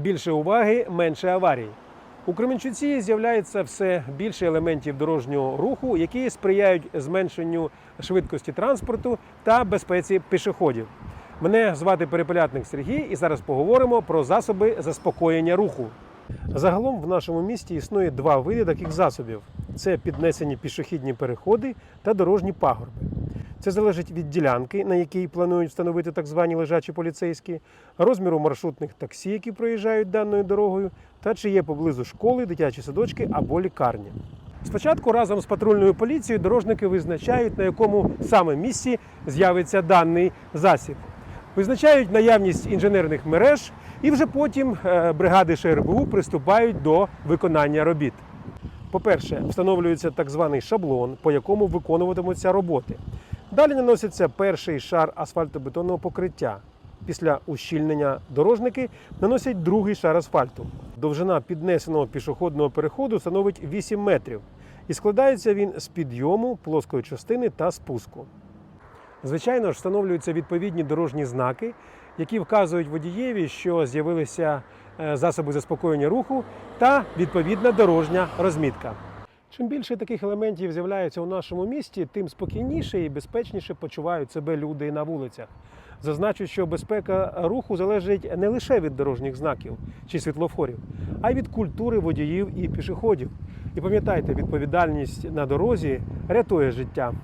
Більше уваги, менше аварій. У Кременчуці з'являється все більше елементів дорожнього руху, які сприяють зменшенню швидкості транспорту та безпеці пішоходів. Мене звати Перепелятник Сергій, і зараз поговоримо про засоби заспокоєння руху. Загалом в нашому місті існує два види таких засобів: це піднесені пішохідні переходи та дорожні пагорби. Це залежить від ділянки, на якій планують встановити так звані лежачі поліцейські, розміру маршрутних таксі, які проїжджають даною дорогою, та чи є поблизу школи, дитячі садочки або лікарні. Спочатку разом з патрульною поліцією дорожники визначають, на якому саме місці з'явиться даний засіб. Визначають наявність інженерних мереж, і вже потім е, бригади ШРБУ приступають до виконання робіт. По-перше, встановлюється так званий шаблон, по якому виконуватимуться роботи. Далі наноситься перший шар асфальтобетонного покриття. Після ущільнення дорожники наносять другий шар асфальту. Довжина піднесеного пішохідного переходу становить 8 метрів, і складається він з підйому плоскої частини та спуску. Звичайно ж, встановлюються відповідні дорожні знаки, які вказують водієві, що з'явилися е, засоби заспокоєння руху та відповідна дорожня розмітка. Чим більше таких елементів з'являється у нашому місті, тим спокійніше і безпечніше почувають себе люди на вулицях. Зазначу, що безпека руху залежить не лише від дорожніх знаків чи світлофорів, а й від культури водіїв і пішоходів. І пам'ятайте, відповідальність на дорозі рятує життя.